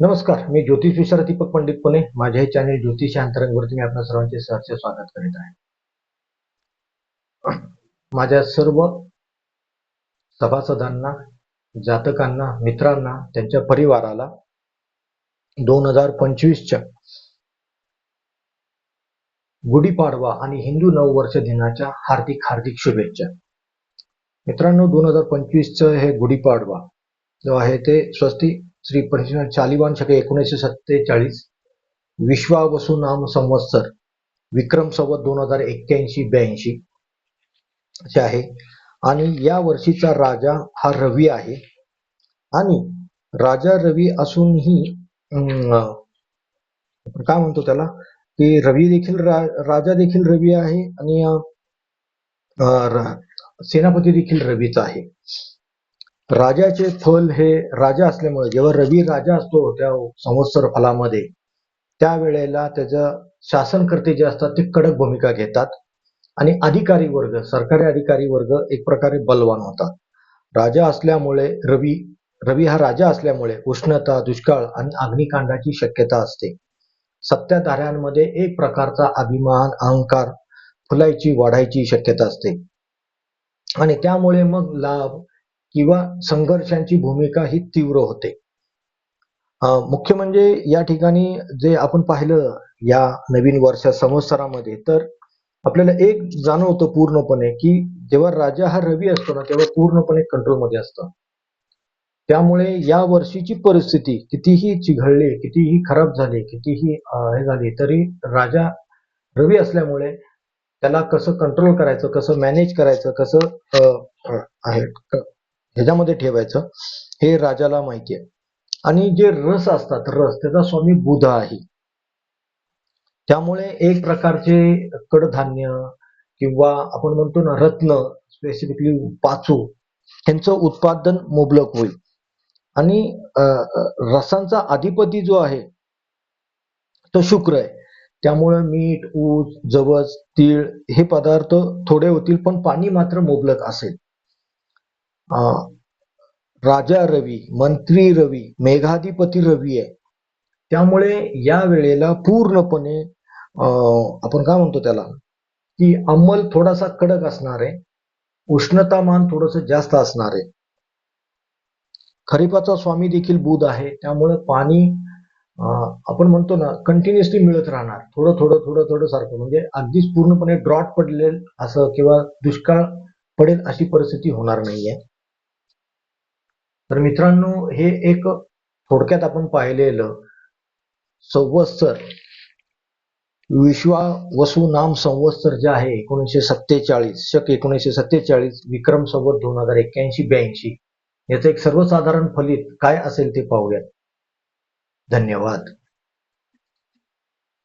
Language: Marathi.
नमस्कार मी ज्योतिष विशारद दीपक पंडित पुणे. माझ्या हे चॅनेल ज्योतिष अंतरंगवरती मी आपल्या सर्वांचे सहर्ष स्वागत करीत आहे. माझ्या सर्व सभासदांना जातकांना मित्रांना त्यांच्या परिवाराला दोन हजार पंचवीसच्या गुढीपाडवा आणि हिंदू नववर्ष दिनाच्या हार्दिक हार्दिक शुभेच्छा. मित्रांनो दोन हजार पंचवीसचं हे गुढीपाडवा जो आहे ते स्वस्ती श्री प्रश्न चालिवान शके एकोणीसशे सत्तेचाळीस. विश्वावसू नाम संवत्सर. विक्रम संवत दोन हजार एक्क्याऐंशी ब्याऐंशी असे आहे. आणि या वर्षीचा राजा हा रवी आहे. आणि राजा रवी असूनही अं, काय म्हणतो त्याला? की रवी देखील रा, राजा देखील रवी आहे आणि सेनापती देखील रवीचा आहे. राजाचे फल हे राजा असल्यामुळे जेव्हा रवी राजा असतो त्या संवत्सर फलामध्ये त्यावेळेला त्याचं शासनकर्ते जे असतात ते कडक भूमिका घेतात. आणि अधिकारी वर्ग सरकारी अधिकारी वर्ग एक प्रकारे बलवान होतात. राजा असल्यामुळे रवी रवी हा राजा असल्यामुळे उष्णता दुष्काळ आणि अग्निकांडाची शक्यता असते. सत्ताधाऱ्यांमध्ये एक प्रकारचा अभिमान अहंकार फुलायची वाढायची शक्यता असते. आणि त्यामुळे मग लाभ किंवा संघर्षांची भूमिका ही तीव्र होते. मुख्य म्हणजे या ठिकाणी जे आपण पाहिलं या नवीन वर्षा संवत्सरामध्ये तर आपल्याला एक जाणवतं पूर्णपणे की जेव्हा राजा हा रवी असतो ना तेव्हा पूर्णपणे कंट्रोलमध्ये असतो. त्यामुळे या वर्षीची परिस्थिती कितीही चिघळली कितीही खराब झाली कितीही हे झाली तरी राजा रवी असल्यामुळे त्याला कसं कंट्रोल करायचं कसं मॅनेज करायचं कसं अं, आहे ह्याच्यामध्ये ठेवायचं. हे राजाला माहिती आहे. आणि जे रस असतात रस त्याचा स्वामी बुध आहे. त्यामुळे एक प्रकारचे कडधान्य किंवा आपण म्हणतो ना रत्न स्पेसिफिकली पाचू यांचं उत्पादन मुबलक होईल. आणि रसांचा अधिपती जो आहे तो शुक्र आहे. त्यामुळे मीठ ऊस जवस तीळ हे पदार्थ थोडे होतील पण पाणी मात्र मुबलक असेल. राजा रवी मंत्री रवी मेघाधिपती रवी आहे त्यामुळे या वेळेला पूर्णपणे आपण काय म्हणतो त्याला की अंमल थोडासा कडक असणार आहे उष्णतामान थोडस जास्त असणार आहे. खरीपाचा स्वामी देखील बुध आहे त्यामुळे पाणी आपण म्हणतो ना कंटिन्युअसली मिळत राहणार थोडं थोडं थोडं थोडं सारखं. म्हणजे अगदीच पूर्णपणे ड्रॉट पडलेल असं किंवा दुष्काळ पडेल अशी परिस्थिती होणार नाहीये. तर मित्रांनो हे एक थोडक्यात आपण पाहिलेलं संवत्सर विश्वा वसु नाम संवत्सर जे आहे एकोणीसशे सत्तेचाळीस शक एकोणीसशे सत्तेचाळीस विक्रम संवत दोन हजार एक्क्याऐंशी ब्याऐंशी. याचं एक सर्वसाधारण फलित काय असेल ते पाहूयात. धन्यवाद.